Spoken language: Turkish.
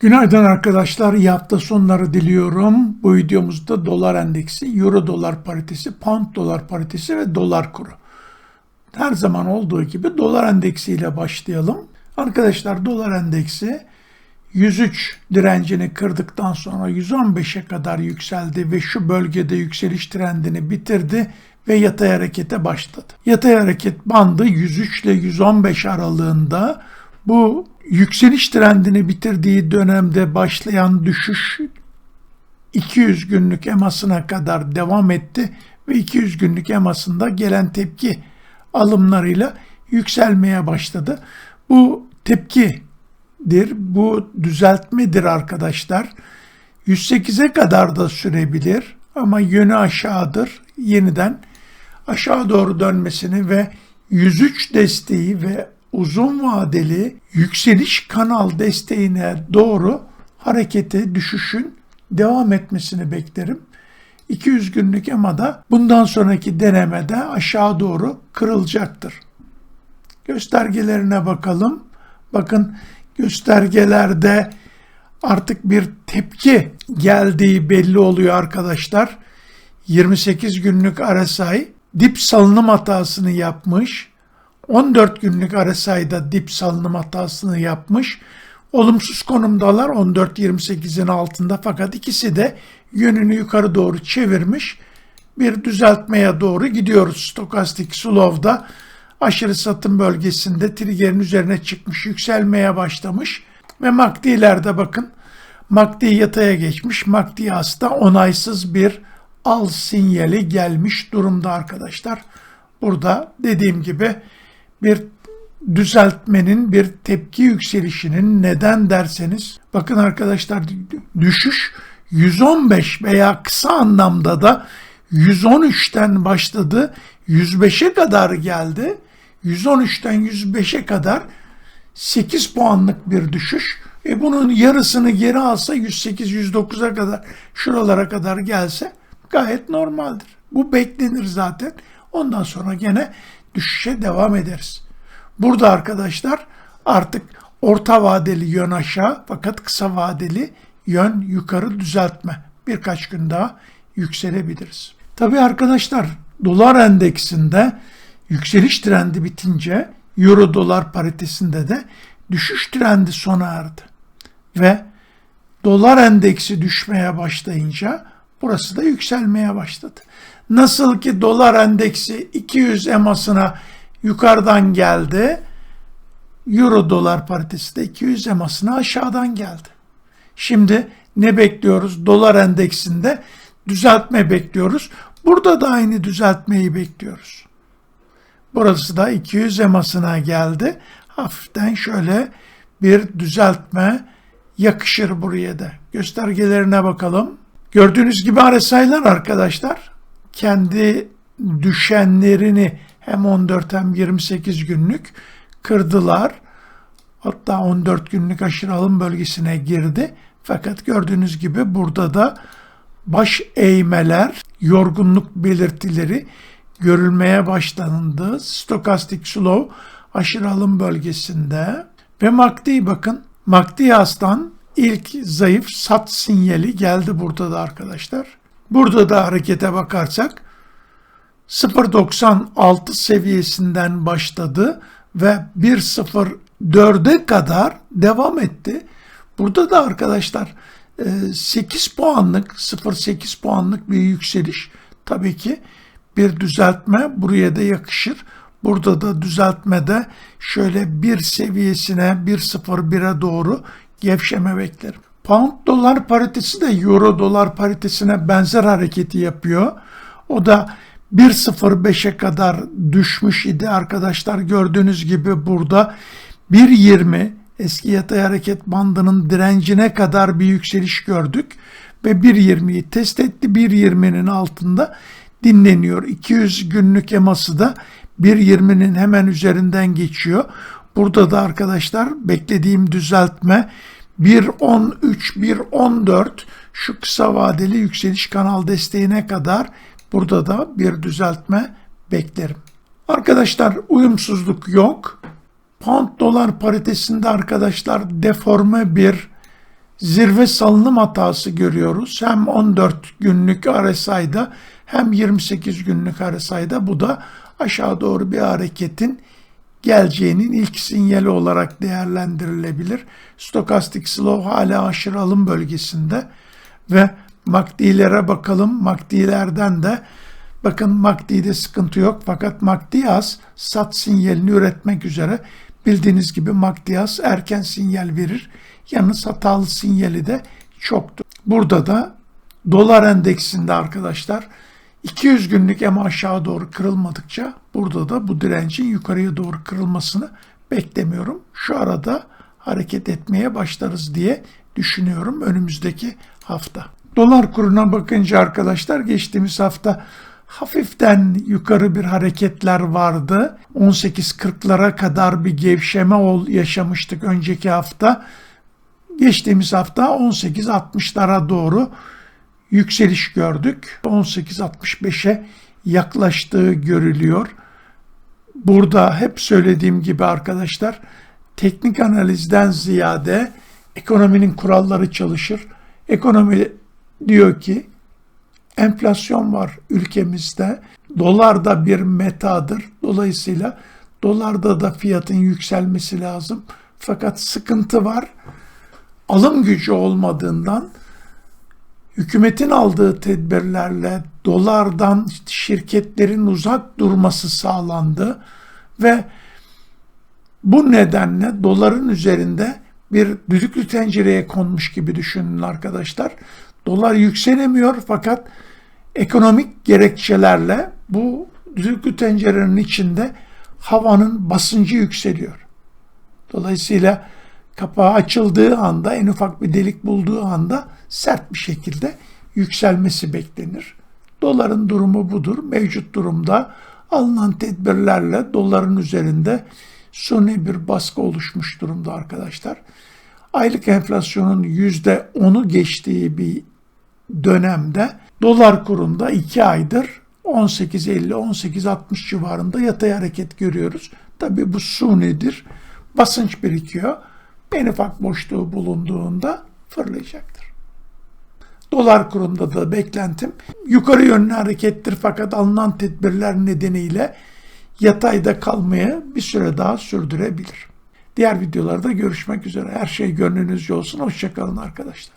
Günaydın arkadaşlar. İyi hafta sonları diliyorum. Bu videomuzda dolar endeksi, euro dolar paritesi, pound dolar paritesi ve dolar kuru. Her zaman olduğu gibi dolar endeksi ile başlayalım. Arkadaşlar dolar endeksi 103 direncini kırdıktan sonra 115'e kadar yükseldi ve şu bölgede yükseliş trendini bitirdi ve yatay harekete başladı. Yatay hareket bandı 103 ile 115 aralığında bu yükseliş trendini bitirdiği dönemde başlayan düşüş 200 günlük emasına kadar devam etti ve 200 günlük emasında gelen tepki alımlarıyla yükselmeye başladı. Bu tepkidir, bu düzeltmedir arkadaşlar. 108'e kadar da sürebilir ama yönü aşağıdır. Yeniden aşağı doğru dönmesini ve 103 desteği ve uzun vadeli yükseliş kanal desteğine doğru harekete düşüşün devam etmesini beklerim. 200 günlük EMA'da bundan sonraki denemede aşağı doğru kırılacaktır. Göstergelerine bakalım. Bakın göstergelerde artık bir tepki geldiği belli oluyor arkadaşlar. 28 günlük RSI dip salınım hatasını yapmış. 14 günlük RSI'da dip salınım hatasını yapmış. Olumsuz konumdalar 14-28'in altında fakat ikisi de yönünü yukarı doğru çevirmiş. Bir düzeltmeye doğru gidiyoruz. Stokastik Slow'da aşırı satım bölgesinde triggerin üzerine çıkmış, yükselmeye başlamış. Ve MACD'lerde bakın MACD yataya geçmiş. MACD hasta onaysız bir al sinyali gelmiş durumda arkadaşlar. Burada dediğim gibi bir düzeltmenin, bir tepki yükselişinin neden derseniz bakın arkadaşlar düşüş 115 veya kısa anlamda da 113'ten başladı 105'e kadar geldi. 113'ten 105'e kadar 8 puanlık bir düşüş. E bunun yarısını geri alsa 108-109'a kadar şuralara kadar gelse gayet normaldir. Bu beklenir zaten. Ondan sonra gene düşüşe devam ederiz. Burada arkadaşlar artık orta vadeli yön aşağı fakat kısa vadeli yön yukarı düzeltme. Birkaç gün daha yükselebiliriz. Tabii arkadaşlar dolar endeksinde yükseliş trendi bitince euro dolar paritesinde de düşüş trendi sona erdi. Ve dolar endeksi düşmeye başlayınca burası da yükselmeye başladı. Nasıl ki dolar endeksi 200 emasına yukarıdan geldi. Euro dolar paritesi de 200 emasına aşağıdan geldi. Şimdi ne bekliyoruz? Dolar endeksinde düzeltme bekliyoruz. Burada da aynı düzeltmeyi bekliyoruz. Burası da 200 emasına geldi. Hafiften şöyle bir düzeltme yakışır buraya da. Göstergelerine bakalım. Gördüğünüz gibi RSI'lar arkadaşlar kendi düşenlerini hem 14 hem 28 günlük kırdılar. Hatta 14 günlük aşırı alım bölgesine girdi. Fakat gördüğünüz gibi burada da baş eğmeler, yorgunluk belirtileri görülmeye başlandı. Stokastik slow aşırı alım bölgesinde ve MACD bakın MACD aslan ilk zayıf sat sinyali geldi burada da arkadaşlar. Burada da harekete bakarsak 0.96 seviyesinden başladı ve 1.04'e kadar devam etti. Burada da arkadaşlar 8 e, puanlık 0.8 puanlık bir yükseliş tabii ki bir düzeltme buraya da yakışır. Burada da düzeltmede şöyle bir seviyesine 1.01'e doğru gevşeme beklerim. Pound dolar paritesi de euro dolar paritesine benzer hareketi yapıyor. O da 1.05'e kadar düşmüş idi arkadaşlar. Gördüğünüz gibi burada 1.20 eski yatay hareket bandının direncine kadar bir yükseliş gördük ve 1.20'yi test etti. 1.20'nin altında dinleniyor. 200 günlük eması da 1.20'nin hemen üzerinden geçiyor. Burada da arkadaşlar beklediğim düzeltme 1.13, 1.14 şu kısa vadeli yükseliş kanal desteğine kadar burada da bir düzeltme beklerim. Arkadaşlar uyumsuzluk yok. Pound dolar paritesinde arkadaşlar deforme bir zirve salınım hatası görüyoruz. Hem 14 günlük RSI'da hem 28 günlük RSI'da bu da aşağı doğru bir hareketin geleceğinin ilk sinyali olarak değerlendirilebilir. Stokastik slow hala aşırı alım bölgesinde ve MACD'lere bakalım. MACD'lerden de bakın MACD'de sıkıntı yok fakat MACD az sat sinyalini üretmek üzere bildiğiniz gibi MACD az erken sinyal verir. Yalnız hatalı sinyali de çoktu. Burada da dolar endeksinde arkadaşlar 200 günlük EMA aşağı doğru kırılmadıkça burada da bu direncin yukarıya doğru kırılmasını beklemiyorum. Şu arada hareket etmeye başlarız diye düşünüyorum önümüzdeki hafta. Dolar kuruna bakınca arkadaşlar geçtiğimiz hafta hafiften yukarı bir hareketler vardı. 18.40'lara kadar bir gevşeme ol yaşamıştık önceki hafta. Geçtiğimiz hafta 18.60'lara doğru yükseliş gördük. 18.65'e yaklaştığı görülüyor. Burada hep söylediğim gibi arkadaşlar teknik analizden ziyade ekonominin kuralları çalışır. Ekonomi diyor ki enflasyon var ülkemizde. Dolar da bir metadır. Dolayısıyla dolarda da fiyatın yükselmesi lazım. Fakat sıkıntı var. Alım gücü olmadığından hükümetin aldığı tedbirlerle dolardan şirketlerin uzak durması sağlandı ve bu nedenle doların üzerinde bir düdüklü tencereye konmuş gibi düşünün arkadaşlar. Dolar yükselemiyor fakat ekonomik gerekçelerle bu düdüklü tencerenin içinde havanın basıncı yükseliyor. Dolayısıyla kapağı açıldığı anda en ufak bir delik bulduğu anda sert bir şekilde yükselmesi beklenir. Doların durumu budur. Mevcut durumda alınan tedbirlerle doların üzerinde suni bir baskı oluşmuş durumda arkadaşlar. Aylık enflasyonun %10'u geçtiği bir dönemde dolar kurunda 2 aydır 18.50-18.60 civarında yatay hareket görüyoruz. Tabi bu sunidir. Basınç birikiyor. En ufak boşluğu bulunduğunda fırlayacaktır. Dolar kurunda da beklentim yukarı yönlü harekettir fakat alınan tedbirler nedeniyle yatayda kalmaya bir süre daha sürdürebilir. Diğer videolarda görüşmek üzere. Her şey gönlünüzce olsun. Hoşçakalın arkadaşlar.